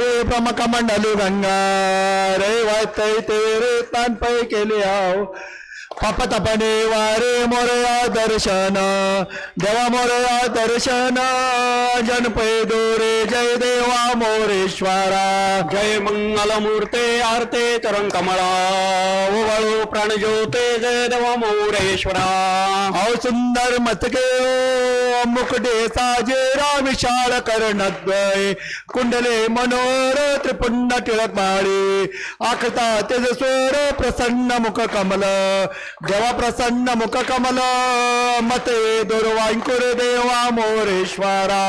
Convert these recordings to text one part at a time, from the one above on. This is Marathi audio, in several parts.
रे ब्रह्मकमंडलू गंगा रे वाचतय ते रे तान पै केले आव पापतपणे वारे मोरया दर्शन. देवा मोरया दर्शन. जनपै दोरे जय देवा मोरेश्वरा. जय मंगल मूर्ते आरते चरण कमळा ओवाळू प्राणज्योते जय देव मोरेश्वरा. अहो सुंदर मतके मुकुटे साजेरा विशाळ कर्णद्वय कुंडले मनोर त्रिपुंड टिळक माळी. आखता तेज स्वर प्रसन्न मुख कमल. देवा प्रसन्न मुख कमल मते दुर्वांकुर देवा मोरेश्वरा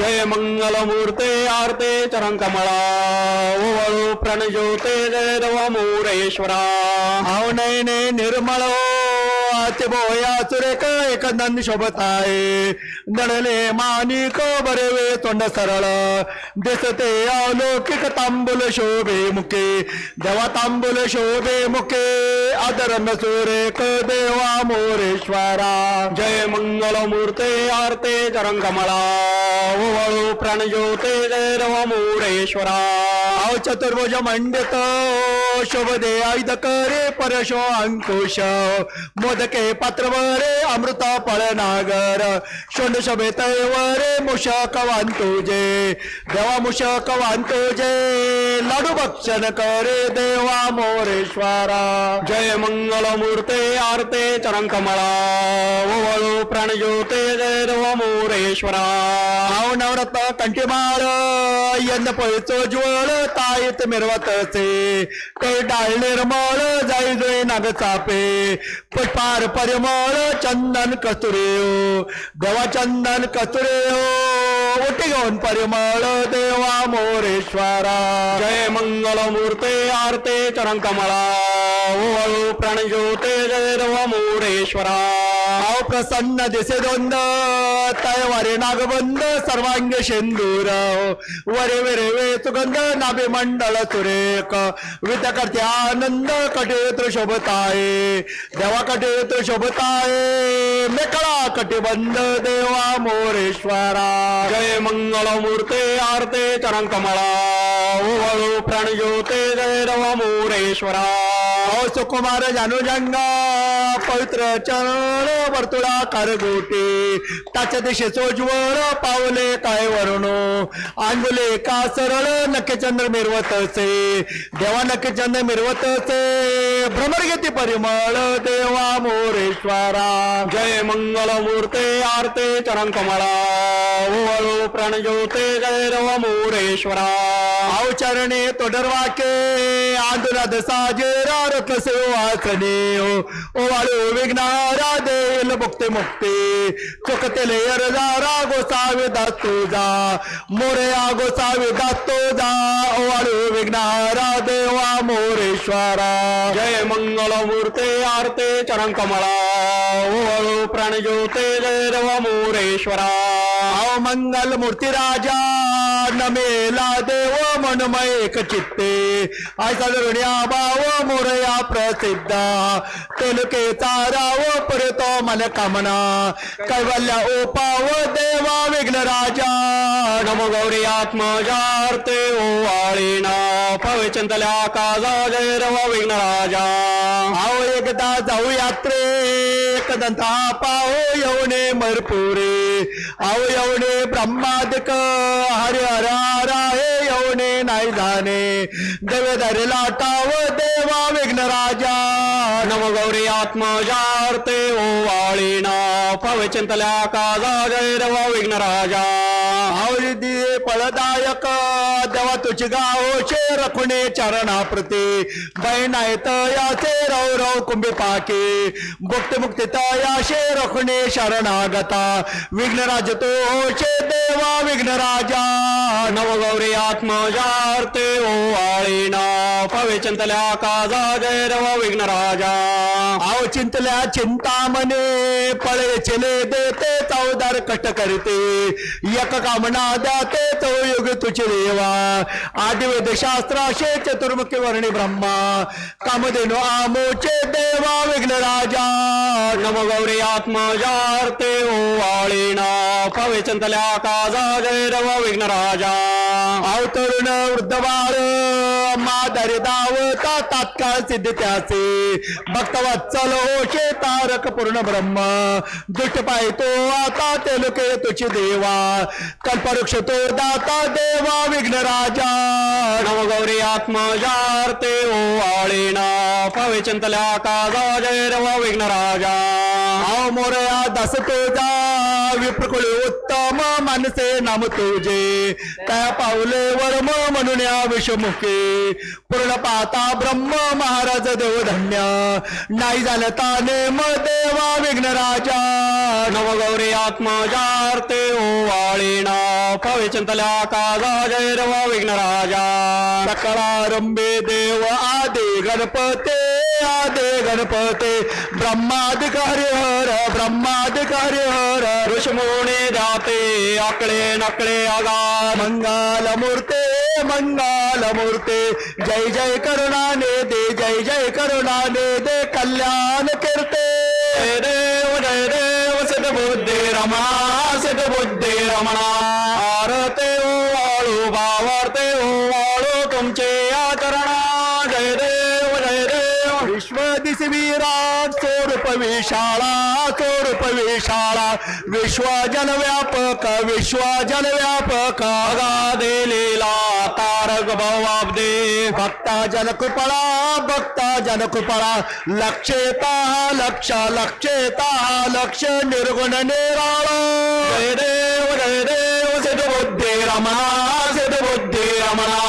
जय मंगल मूर्ते आरते चरण कमळा ओवाळू प्राणज्योते जय देव मोरेश्वरा अहो नयने निर्मळ भोया चुरेक सुरेख एक नंद शोभताय नडले मानिक बरवे तोंड सरळ. दिसते अलौकिक तांबुल शोभे मुके. देवा तांबुल शोभे मुके आदरम सुरेक देवा मोरेश्वरा. जय मंगल मूर्ते आरते चरण कमळा ओवाळू प्राणज्योते जय रव मोरेश्वरा चतुर्भुज मंडित. शोभ दे आयुध करे परशो अंकुश मोदके पात्रवरे अमृत पळनागर शोंड शोभेत वरे मुषक वांतुजे देवा मुषक वांतुजे लाडू भक्षण करे देवा मोरेश्वरा जय मंगल मूर्ते आरते चरण कमळा ओवाळू प्राणज्योते जय देव मोरेश्वरा अहो नवरत्न कंठीमाळ यंद पळचो ज्वळ ताईत मिरवतचे ते डाळ निर्मळ जाई जोई नाग चापे. पटपार परिमळ चंदन कस्तुरे ओ देवा चंदन कस्तुरे ओ घेऊन परिमळ देवा मोरेश्वरा. जय मंगल मूर्ते आरते चरण कमळा ओवाळू प्राणज्योते जय देवा मोरेश्वरा. अहो प्रसन्न दिसे दोंद तयवारे नागबंद सर्वांग शेंदूर. वरे वेरे वे सुगंध नाभे मंडळ सुरेख. वित करते आनंद कटेत्र शोभताय. देवा कटेत्र शोभताय. मेकळा कटिबंध देवा मोरेश्वरा. जय मंगळ मूर्ते आरते चरण कमळा प्राण ज्योते जय देव मोरेश्वरा. हो सुकुमार जानुजंगा. पवित्र चरण वर्तुळा करगोटे त्याच्या दिशे सोज्वळ पावले काय वरणो. आंबुले का सरळ नक्कीचंद्र मिरवतसे. देवा नक्कीचंद्र मिरवतसे. भ्रमर घेते परिमळ देवा मोरेश्वरा. जय मंगल मूर्ते आरते चरण कमळा. ओवाळू प्राणज्योते जय देव मोरेश्वरा. अहो चरणे तोडरवाके आंदुनाद साजेरा रत्न वाचने ओ वाळू विघ्नारा देईल मुक्ते मुक्ते. चुकतेले अरजारा गोसावे दातो जा. मोरे मोरया गोसावे दातो जा. ओ वाळू विघ्नारा देवा मोरेश्वरा. जय मंगल मूर्ते आरते चरण कमळा ओवाळू प्राणज्योते जय देव मोरेश्वरा. अहो मंगल मूर्ती राजा नमेला देव मनमय एक चित्ते आयसा ऋण्या भाव मोरया प्रसिद्ध. तेलुके ताराव परतो मन कामना. कैवल्या ओपाव देवा विघ्न राजा. नमो गौरी आत्मजार्ते ओवाळीना पविचंतल्या काजा जय वेघ्न राजा. आव एकदा जाऊ यात्रे. एकदंता पाहो येवणे मरपुरे. आहो येवणे ब्रह्मादिक हर हर हर काय जाणे देवे धरे लाटाव देवा विघ्न राजा. नवगौरी गौरी आत्मजार्ते ओवाळीना पविचंतल्या काजा जय देव विघ्नराजा आवडी दिये फळदायक तुझी गाव शे रखुणे चरणा प्रती बैनायत याचे रव रव कुंभे पाके. मुक्ती मुक्ती तयाशे रखुणे शरणागता. विघ्नराज तो चे देवा विघ्नराजा नव ओ आळीना. पवे चिंतल्या काजा जय देव विघ्नराजा आव चिंतल्या चिंतामने पळे चले देते चौदार कट करते. एक कामना द्याते चौयुग तुझे देवा. आदिवेद शास्त्राशे चतुर्मुखी वर्णी ब्रह्मा. कामधेनु आमोचे देवा विघ्न राजा. नम गौरी आत्मजार्ते ओवाळीना पवे चंतल्या काजा जय रव विघ्न राजा. अवतरुण वृद्ध बाळ. मादरी दावता तात्काळ सिद्ध त्याचे. भक्तवत्सल होशे तारक पूर्ण ब्रह्म. दुष्ट पाय तो आता ते लोके तुझी देवा. कल्पवृक्ष तो दाता देवा विघ्न राजा. नम गौरी ओ ओवाळीना पवे चंतल्या काजा जय रव विघ्न राजा. मोरया दस तुझा विप्रकुळे उत्तम मानसे नाम तुझे. त्या पावले वर्म म्हणून या विषमुखे. पूर्ण पाता ब्रह्म महाराज देव धन्य नाही झालं ताने म देवा विघ्न राजा नव गौरी आत्मजार्ते ओवाळीना पवे चंतल्या काजा जय रव विघ्न राजा सकळारंभे देव आदे गणपते. आदे गणपते. ब्रह्माधिकारी हर ब्रह्माधिकारी हर. ऋषमोणे जाते आकडे नकळे आगा मंगाल मूर्ते मंगाल मूर्ते जय जय करुणाने दे जय जय करुणाने दे कल्याण कीर्ते. देव जय देव सिद्ध रमा रमणा सिद्ध बुद्धी रमणा. विशाळा स्वरूप विशाळा विश्वजन व्यापक विश्वजन व्यापक गा देलेला तारक भवाब्दे भक्ता जनकृपळा भक्ता जनकृपळा लक्षेता लक्ष लक्षेता लक्ष निर्गुण निराळा। जय देव जय देव सिद्ध बुद्धी रमणा सिद्ध बुद्धी रमणा।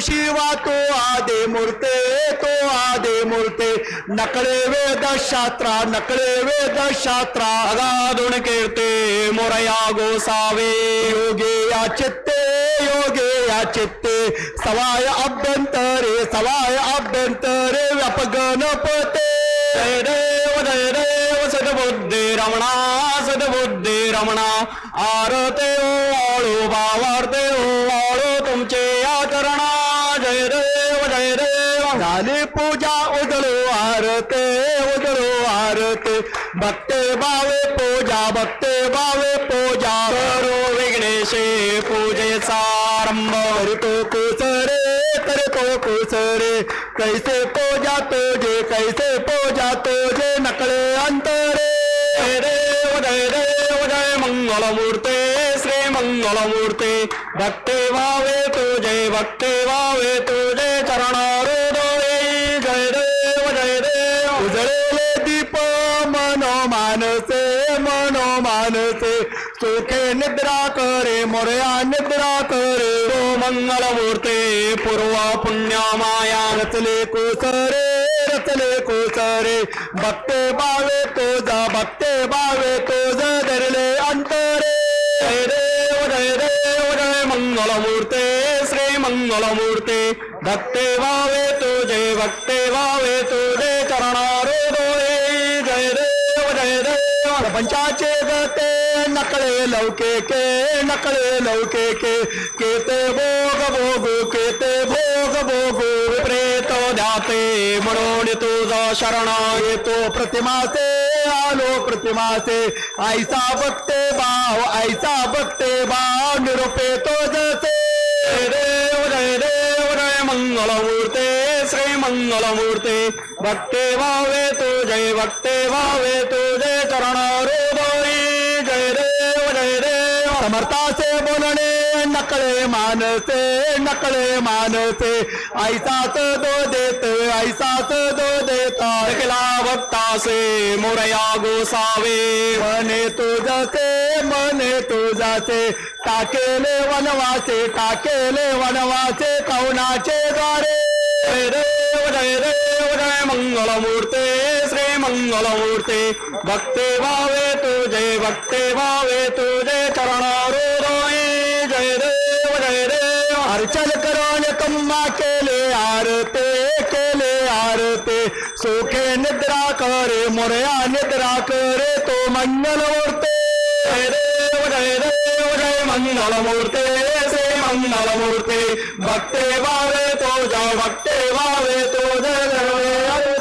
शिवा तो आदे मूर्ते तो आदे मूर्ते। नकळे वेद शास्त्रा नकळे वेद शास्त्रा। अगाधुण कीर्ते मोरया गोसावे। योगे या चित्ते योगे या चित्ते। सवाय अभ्यंतरे सवाय अभ्यंतरे व्याप गणपते जय देव जय देव सदबुद्धी रमणा सदबुद्धे रमणा। आरते ओ वाळू भावारते ओ वाळू तुमचे या झाली पूजा उजळो आरते उजळो आरते. भक्ते बावे पूजा भक्ते बावे पूजा. करो विघ्नेशे पूजेचा आरंभ. करतो कुसरे करतो कुसरे. कैसे पूजा तुझे कैसे पूजा तुझे नकळे अंतरे. रे उदय रे उदय जय मंगलमूर्ते श्री मंगलमूर्ते. भक्ते वावे तुझे भक्ते वावे तुझे चरणा. निद्रा करे मोरया निद्रा करे. तो मंगलमूर्ते पूर्व पुण्यमाया रचले कोसरे रचले कोसरे. भक्ते बावे तुझा भक्ते बावे तुझ धरले अंतरे. देव देव जय मंगलमूर्ते श्री मंगलमूर्ते. भक्ते भावे तुझे भक्ते भावे तुझे चरणा प्रपंचाचे गते नकळे लौके के नकळे लौके के। केते भोग, भोगू, केते भोग, भोगू प्रेत ध्याते म्हणून तुझा शरणा येतो प्रतिमासे आलो प्रतिमासे ऐसा बघते भाव ऐसा बघते भाव निरोपे तो जसे। रे देव, जय मंगलमूर्ते मंगलमूर्ते भक्ते भावे तुझे भक्ते भावे तुझे चरणारोदये जय देव जय देव। समर्थाचे बोलणे नकळे मानसे नकळे मानसे। ऐसाच दो देत ऐसाच दो देता। ऐकला भक्तासे मोरया गोसावे। मने तुझसे मने तुझसे टाकेले वनवासे टाकेले वनवासे कौनाचे द्वारे। जय देव जय देव मंगलमूर्ते श्री मंगलमूर्ते भक्ते भावे तुझे भक्ते भावे तुझे चरणारोदये जय देव जय देव हरचल करून कम्मा केले आरते केले आरते सुखे निद्रा करे मोरया निद्रा करे तो मंगलमूर्ते जय देव जय देव जय मंगलमूर्ते श्री मंगल मूर्ते भक्ते वावे तो जय भक्ते वावे तो जय जय